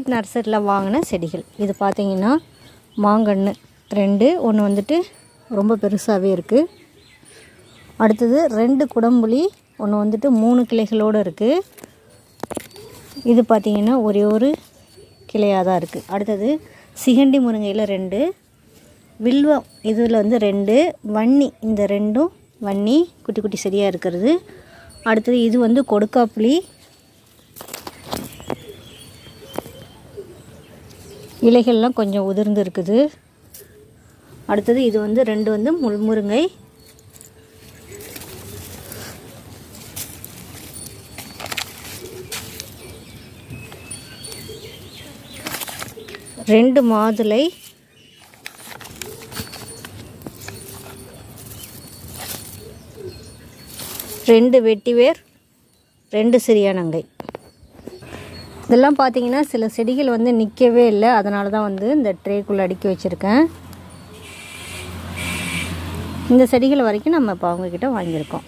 Elite நர்சரியில் வாங்கின செடிகள். இது பார்த்திங்கன்னா மாங்கன்று ரெண்டு ஒன்று வந்துட்டு ரொம்ப பெருசாகவே இருக்குது அடுத்தது ரெண்டு குடம்புளி ஒன்று வந்துட்டு மூணு கிளைகளோடு இருக்குது இது பார்த்திங்கன்னா ஒரே ஒரு கிளையாக தான் இருக்குது அடுத்தது சிகண்டி முருங்கையில் ரெண்டு வில்வம் இதில் வந்து ரெண்டு வன்னி இந்த ரெண்டும் வன்னி குட்டி குட்டி செடியாக இருக்கிறது. அடுத்தது இது வந்து கொடுக்காப்புளி இலைகள்லாம் கொஞ்சம் உதிர்ந்து இருக்குது. அடுத்தது இது வந்து ரெண்டு வந்து முள்முருங்கை ரெண்டு மாதுளை. ரெண்டு வெட்டிவேர் ரெண்டு சிறியானங்கை இதெல்லாம் பார்த்தீங்கன்னா சில செடிகள் வந்து நிற்கவே இல்லை. அதனால தான் வந்து இந்த ட்ரேக்குள்ளே அடுக்கி வச்சுருக்கேன். இந்த செடிகள் வரைக்கும் நம்ம இப்போ அவங்கக்கிட்ட வாங்கியிருக்கோம்.